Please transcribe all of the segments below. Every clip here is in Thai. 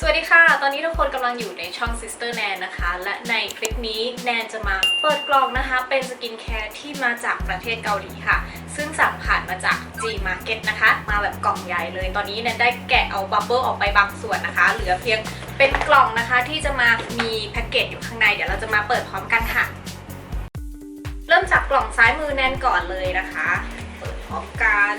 สวัสดีค่ะ ตอนนี้ทุกคนกำลังอยู่ในช่อง Sister Nan นะคะ และในคลิปนี้แนนจะมาเปิดกล่องนะคะ เป็นสกินแคร์ที่มาจากประเทศเกาหลีค่ะ ซึ่งสั่งผ่านมาจาก G Market นะคะ มาแบบกล่องใหญ่เลย ตอนนี้แนนได้แกะเอาบับเบิลออกไปบางส่วนนะคะ เหลือเพียงเป็นกล่องนะคะที่จะมามีแพ็กเกจอยู่ข้างใน เดี๋ยวเราจะมาเปิดพร้อมกันค่ะ เริ่มจากกล่องซ้ายมือแนนก่อนเลยนะคะ เปิดพร้อมกัน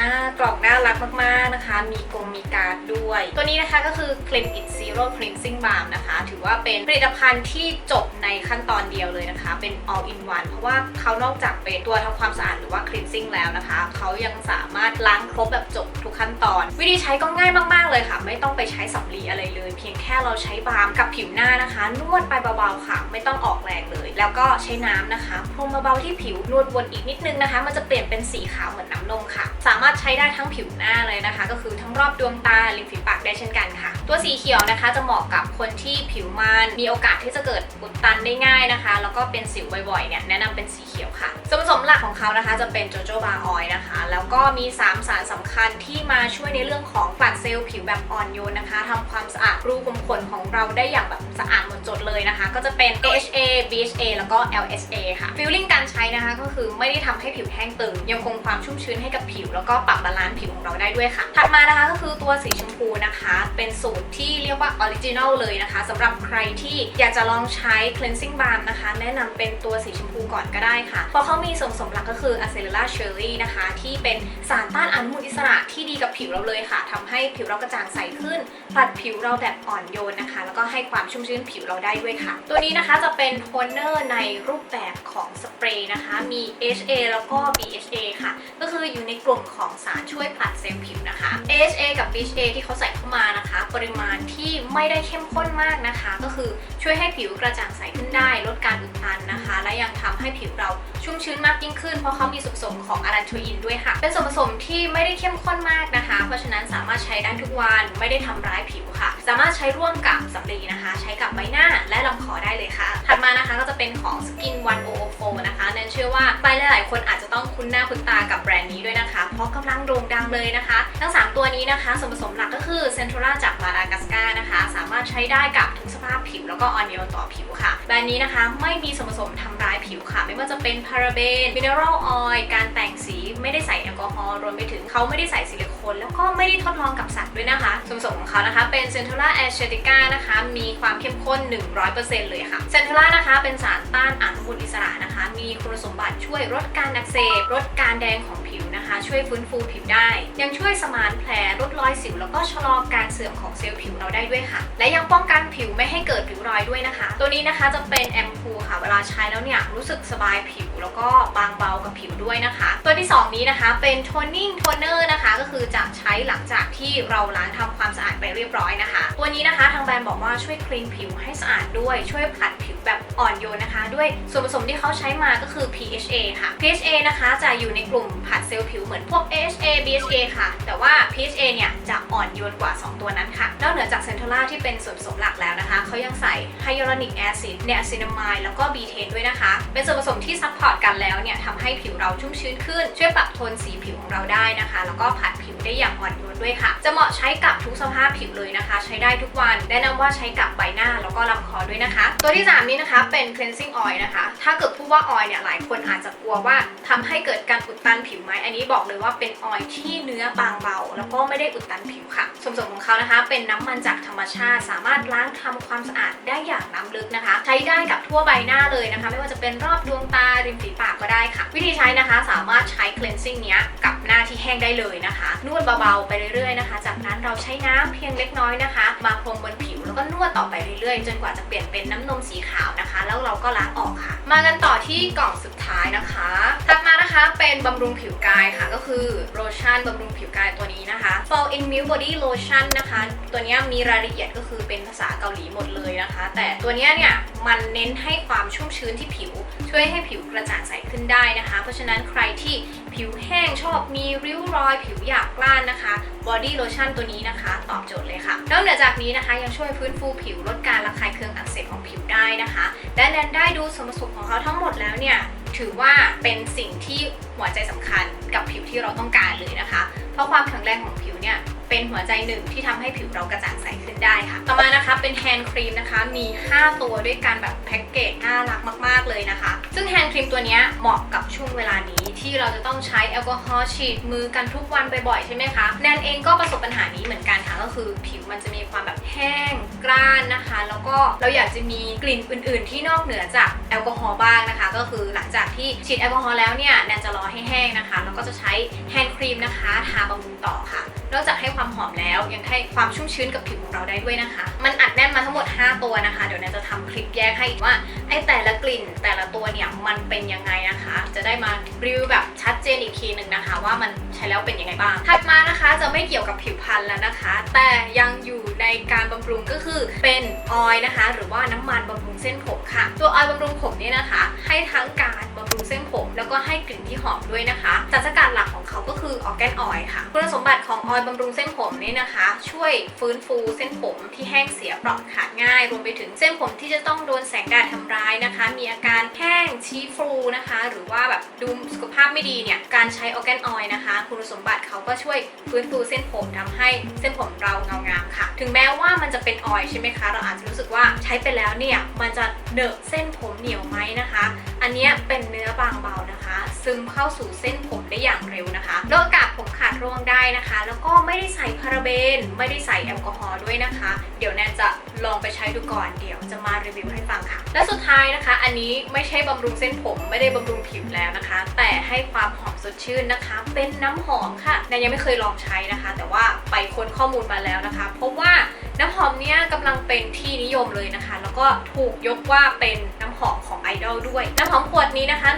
อ่ากล่องน่ารักมากๆนะคะ มีกรงมีการ์ดด้วย ตัวนี้นะคะก็คือ Clean It Zero Cleansing Balm นะคะ ถือว่าเป็นผลิตภัณฑ์ที่จบในขั้นตอนเดียวเลยนะคะ เป็น all in one เพราะว่าเขานอกจากเป็นตัวทำความสะอาดหรือว่า cleansing แล้วนะคะ เขายังสามารถล้างครบแบบจบทุกขั้นตอน วิธีใช้ก็ง่ายมากๆเลยค่ะ ไม่ต้องไปใช้สำลีอะไรเลย เพียงแค่เราใช้บาล์มกับผิวหน้านะคะ นวดไปเบาๆค่ะ ไม่ต้องออกแรงเลย แล้วก็ใช้น้ำนะคะพรมเบาๆที่ผิวนวดวนอีกนิดนึงนะคะ มันจะเปลี่ยนเป็นสีขาวเหมือนน้ำนมค่ะ สามารถใช้ได้ทั้งผิวหน้าเลยนะคะ ก็คือทั้งรอบดวงตาริมฝีปากได้เช่นกันค่ะ ตัวสีเขียวนะคะจะเหมาะกับคนที่ผิวมันมีโอกาสที่จะเกิดอุดตันได้ง่ายนะคะ แล้วก็เป็นสิวบ่อยๆเนี่ยแนะนำเป็นสีเขียวค่ะส่วนผสมหลักของเขานะคะจะเป็นโจโจบาออยนะคะ แล้วก็มี 3 สารสำคัญที่มาช่วยในเรื่องของผลัดเซลล์ผิวแบบอ่อนโยนนะคะทำความสะอาดรูขุมขนของเราได้อย่างแบบสะอาดหมดจดเลยนะคะ ก็จะเป็น AHA BHA แล้วก็ LHA ค่ะฟีลลิ่งการใช้นะคะก็คือไม่ได้ทำให้ผิวแห้งตึงยังคงความชุ่มชื้นให้กับผิวแล้วก็ปรับบาลานซ์ผิวของเราได้ด้วยค่ะ ถัดมานะคะก็คือตัวสีชมพูนะคะ เป็นสูตรที่เรียกว่าออริจินัลเลยนะคะสำหรับใครที่อยากจะลองใช้ cleansing balm นะคะ แนะนำเป็นตัวสีชมพูก่อนก็ได้ค่ะ เพราะเขามีส่วนผสมหลักก็คือ a c e l e r a cherry นะคะ ที่เป็นสารต้านอนุมูลอิสระที่ดีกับผิวเราเลยค่ะทำให้ผิวเรากระจ่างใสขึ้นผลัดผิวเราแบบอ่อนโยนนะคะ แล้วก็ให้ความชุ่มชื้นผิวเราได้ด้วยค่ะ ตัวนี้นะคะจะเป็นโทนเนอร์ในรูปแบบของสเปรย์นะคะ มี HA แล้วก็ BHA ค่ะ ก็คืออยู่ในกลุ่มของสารช่วยผลัดเซลล์ผิวนะคะ AHA กับ BHA ที่เขาใส่เข้ามานะคะ ปริมาณที่ไม่ได้เข้มข้นมากนะคะ ก็คือช่วยให้ผิวกระจ่างใสขึ้นได้ ลดการอุดตันนะคะ และยังทำให้ผิวเราชุ่มชื้นมากยิ่งขึ้น เพราะเขามีส่วนผสมของอารันโทอินด้วยค่ะ เป็นส่วนผสมที่ไม่ได้เข้มข้นมากนะคะ เพราะฉะนั้นสามารถใช้ได้ทุกวันไม่ได้ทำร้ายผิวค่ะ สามารถใช้ร่วมกับสำลีนะคะ ใช้กับใบหน้าและลำคอได้เลยค่ะ ถัดมานะคะก็จะเป็นของ Skin 1004นะคะเนนเชื่อว่าใครหลายๆคนอาจจะต้องคุ้นหน้าคุ้นตากับแบรนด์นี้ด้วยนะคะ เพราะกำลังโด่งดังเลยนะคะ ทั้ง 3 ตัวนี้นะคะส่วนผสมหลักก็คือเซนทราจากมาดากัสการ์นะคะ สามารถใช้ได้กับทุกสภาพผิวแล้วก็อ่อนโยนต่อผิวค่ะ แบรนด์นี้นะคะไม่มีส่วนผสมทำร้ายผิวค่ะ ไม่ว่าจะเป็นพาราเบนมินเนอรัลออยล์การแต่งสีไม่ได้ใส่แอลกอฮอล์รวมไปถึงเขาไม่ได้ใส่ซิลิโคน แล้วก็ไม่ได้ทดลองกับสัตว์ด้วยนะคะส่วนผสมของเขานะคะ เป็นเซนทราแอชติก้านะคะมีความเข้มข้น 100%เลยค่ะเซนทรานะคะเป็นสารต้านอนุมูลอิสระนะคะ มีคุณสมบัติช่วยลดการอักเสบลดการแดงของผิว นะคะ ช่วยฟื้นฟูผิวได้ ยังช่วยสมานแผลลดรอยสิว แล้วก็ชะลอการเสื่อมของเซลล์ผิวเราได้ด้วยค่ะ และยังป้องกันผิวไม่ให้เกิดริ้วรอยด้วยนะคะ ตัวนี้นะคะจะเป็นแอมพูค่ะ เวลาใช้แล้วเนี่ยรู้สึกสบายผิว แล้วก็บางเบากับผิวด้วยนะคะ ตัวที่ 2 นี้นะคะเป็นโทนนิ่งโทนเนอร์นะคะ ก็คือจะใช้หลังจากที่เราล้างทำความสะอาดไปเรียบร้อยนะคะ ตัวนี้นะคะทางแบรนด์บอกว่าช่วยคลีนผิวให้สะอาดด้วยช่วยผลัดผิวแบบอ่อนโยนนะคะ ด้วยส่วนผสมที่เขาใช้มาก็คือ PHA ค่ะ PHA นะคะจะอยู่ในกลุ่มผลัดเซลล์ผิวเหมือนพวก AHA BHA ค่ะ แต่ว่า PHA เนี่ยจะอ่อนโยนกว่า 2 ตัวนั้นค่ะนอกเหนือจากเซนทรัลที่เป็นส่วนผสมหลักแล้วนะคะเขายังใส่ไฮยาลูรอนิกแอซิดเนอะซินามายแล้วก็บีเทนด้วยนะคะ เป็นส่วนผสมที่ซัพพอร์ตกันแล้วเนี่ยทำให้ผิวเราชุ่มชื้นขึ้น ช่วยปรับโทนสีผิวของเราได้นะคะ แล้วก็ผัดผิวได้อย่างอ่อนโยนด้วยค่ะ จะเหมาะใช้กับทุกสภาพผิวเลยนะคะ ใช้ได้ทุกวัน แนะนำว่าใช้กับใบหน้าแล้วก็ลำคอด้วยนะคะ ตัวที่ 3 นี้นะคะเป็น cleansing oil นะคะ ถ้าเกิดพูดว่า oil เนี่ยหลายคนอาจจะกลัวว่าทำให้เกิดการอุดตันผิวไหมอันนี้บอกเลยว่าเป็น oil ที่เนื้อบางเบา แล้วก็ไม่ได้อุดตันผิวค่ะส่วนผสมของเขานะคะ เป็นน้ำมันจากธรรมชาติ สามารถล้างทำความสะอาดได้อย่างล้ำลึกนะคะ ใช้ได้กับทั่วใบหน้าเลยนะคะ ไม่ว่าจะเป็นรอบดวงตาริมฝีปากก็ได้ค่ะ วิธีใช้นะคะสามารถใช้ cleansing เนี้ยกับ หน้าที่แห้งได้เลยนะคะ นวดเบาๆไปเรื่อยๆนะคะ จากนั้นเราใช้น้ำเพียงเล็กน้อยนะคะ มาพรมบนผิวแล้วก็นวดต่อไปเรื่อยๆ จนกว่าจะเปลี่ยนเป็นน้ำนมสีขาวนะคะ แล้วเราก็ล้างออกค่ะ มากันต่อที่กล่องสุดท้ายนะคะถัดมานะคะเป็นบำรุงผิวกายค่ะก็คือโลชั่นบำรุงผิวกายตัวนี้นะคะ Fall in Milk Body Lotion นะคะ ตัวนี้มีรายละเอียดก็คือเป็นภาษาเกาหลีหมดเลยนะคะ แต่ตัวนี้เนี่ยมันเน้นให้ความชุ่มชื้นที่ผิว ช่วยให้ผิวกระจ่างใสขึ้นได้นะคะ เพราะฉะนั้นใครที่ ผิวแห้งชอบมีริ้วรอยผิวหยาบกล้านนะคะบอดี้โลชั่นตัวนี้นะคะ ตอบโจทย์เลยค่ะนอกเหนือจากนี้นะคะ ยังช่วยฟื้นฟูผิวลดการระคายเคืองอักเสบของผิวได้นะคะ และแนนได้ดูส่วนผสมของเขาทั้งหมดแล้วเนี่ยถือว่าเป็นสิ่งที่หัวใจสำคัญกับผิวที่เราต้องการเลยนะคะ เพราะความแข็งแรงของผิวเนี่ย เป็นหัวใจหนึ่งที่ทำให้ผิวเรากระจ่างใสขึ้นได้ค่ะ ต่อมานะคะเป็นแฮนด์ครีมนะคะ มี 5 ตัวด้วยกันแบบแพ็กเกจน่ารักมาก ๆ เลยนะคะ ซึ่งแฮนด์ครีมตัวนี้เหมาะกับช่วงเวลานี้ที่เราจะต้องใช้แอลกอฮอล์ฉีดมือกันทุกวันบ่อยๆใช่ไหมคะแนนเองก็ประสบปัญหานี้เหมือนกันค่ะก็คือผิวมันจะมีความแบบแห้งกร้านนะคะ แล้วก็เราอยากจะมีกลิ่นอื่น ๆ ที่นอกเหนือจากแอลกอฮอล์บ้างนะคะ ก็คือหลังจากที่ฉีดแอลกอฮอล์แล้วเนี่ยแนนจะรอให้แห้งนะคะแล้วก็จะใช้แฮนด์ครีมนะคะทาบำรุงต่อค่ะ นอกจากให้ความหอมแล้วยังให้ความชุ่มชื้นกับผิวของเราได้ด้วยนะคะ มันอัดแน่นมาทั้งหมด 5 ตัวนะคะ เดี๋ยวแนนจะทำคลิปแยกให้ว่าไอ้แต่ละกลิ่นแต่ละตัวเนี่ยมันเป็นยังไงนะคะ จะได้มารีวิวแบบชัดเจนอีกทีหนึ่งนะคะ ว่ามันใช้แล้วเป็นยังไงบ้างถัดมานะคะ จะไม่เกี่ยวกับผิวพรรณแล้วนะคะ แต่ยังอยู่ในการบำรุงก็คือเป็นออยนะคะ หรือว่าน้ำมันบำรุงเส้นผมค่ะ ตัวออยบำรุงผมเนี่ยนะคะ ให้ทั้งการบำรุงเส้นผม แล้วก็ให้กลิ่นที่หอมด้วยนะคะสารสกัดหลักของเขาก็คือออร์แกนออยค่ะคุณสมบัติของออยบำรุงเส้นผมนี่นะคะ ช่วยฟื้นฟูเส้นผมที่แห้งเสียเปราะขาดง่าย รวมไปถึงเส้นผมที่จะต้องโดนแสงแดดทำร้ายนะคะ มีอาการแห้งชี้ฟูนะคะ หรือว่าแบบดูสุขภาพไม่ดีเนี่ยการใช้ออร์แกนออยนะคะ คุณสมบัติเขาก็ช่วยฟื้นฟูเส้นผมทำให้เส้นผมเราเงางามค่ะ ถึงแม้ว่ามันจะเป็นออยล์ใช่ไหมคะ เราอาจจะรู้สึกว่าใช้ไปแล้วเนี่ยมันจะเนอะเส้นผมเหนียวไหมนะคะ อันนี้เป็นเนื้อบางเบานะคะ ซึมเข้าสู่เส้นผมได้อย่างเร็วนะคะลดกาสผมขาดร่วงได้นะคะ แล้วก็ไม่ได้ใส่พาราเบน ไม่ได้ใส่แอลกอฮอล์ด้วยนะคะ เดี๋ยวแนนจะ ลองไปใช้ดูก่อนเดี๋ยวจะมารีวิวให้ฟังค่ะ และสุดท้ายนะคะ อันนี้ไม่ใช่บำรุงเส้นผม ไม่ได้บำรุงผิวแล้วนะคะ แต่ให้ความหอมสดชื่นนะคะ เป็นน้ำหอมค่ะแนนยังไม่เคยลองใช้นะคะ แต่ว่าไปค้นข้อมูลมาแล้วนะคะพบว่าน้ำหอมเนี้ยกำลังเป็นที่นิยมเลยนะคะ แล้วก็ถูกยกว่าเป็นน้ำหอมของไอดอลด้วย น้ำหอมขวดนี้นะคะ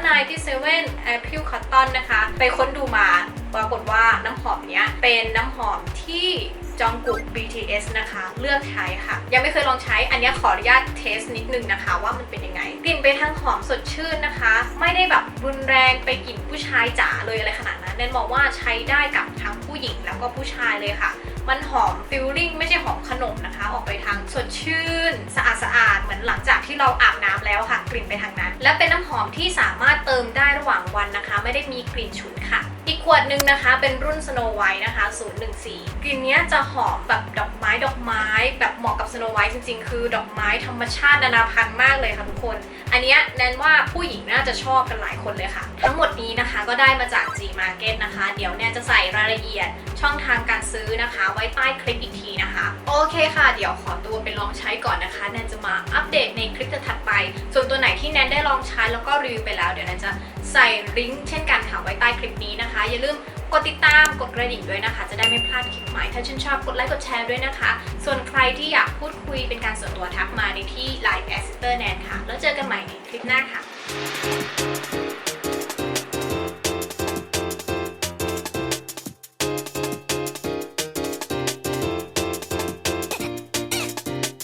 97 April Cotton นะคะ ไปค้นดูมาปรากฏว่าน้ำหอมเนี้ยเป็นน้ำหอมที่ จองกุก BTS นะคะ เลือกใช้ค่ะ ยังไม่เคยลองใช้ อันนี้ขออนุญาตเทสนิดนึงนะคะ ว่ามันเป็นยังไง กลิ่นไปทางหอมสดชื่นนะคะ ไม่ได้แบบรุนแรงไปกลิ่นผู้ชายจ๋าเลยอะไรขนาดนั้นแนนบอกว่าใช้ได้กับทั้งผู้หญิงแล้วก็ผู้ชายเลยค่ะ มันหอมฟิลลิ่งไม่ใช่หอมขนมนะคะ ออกไปทางสดชื่น สะอาดสะอาดเหมือนหลังจากที่เราอาบน้ำแล้วค่ะ กลิ่นไปทางนั้น และเป็นน้ำหอมที่สามารถเติมได้ระหว่างวันนะคะ ไม่ได้มีกลิ่นฉุนค่ะ อีกขวดหนึ่งนะคะ เป็นรุ่น Snow White นะคะ 014 กลิ่นเนี้ยจะหอมแบบดอกไม้ดอกไม้ แบบเหมาะกับ Snow White จริงๆ คือดอกไม้ธรรมชาตินานาพันธุ์มากเลยค่ะทุกคน อันเนี้ยแนนว่าผู้หญิงน่าจะชอบกันหลายคนเลยค่ะ ทั้งหมดนี้นะคะก็ได้มาจาก G Market นะคะ เดี๋ยวแนนจะใส่รายละเอียดช่องทางการซื้อนะคะ ไว้ใต้คลิปอีกทีนะคะ โอเคค่ะ เดี๋ยวขอตัวไปลองใช้ก่อนนะคะ แนนจะมาอัปเดตในคลิปถัดไป ส่วนตัวไหนที่แนนได้ลองใช้แล้วก็รีวิวไปแล้ว เดี๋ยวแนนจะใส่ลิงก์เช่นกันค่ะไว้ใต้คลิปนี้นะคะ อย่าลืมกดติดตามกดกระดิ่งด้วยนะคะ จะได้ไม่พลาดคลิปใหม่ ถ้าชื่นชอบกดไลค์กดแชร์ด้วยนะคะ ส่วนใครที่อยากพูดคุยเป็นการส่วนตัวทักมาในที่ Line แอสเตอร์แนนค่ะ แล้วเจอกันใหม่ในคลิปหน้าค่ะ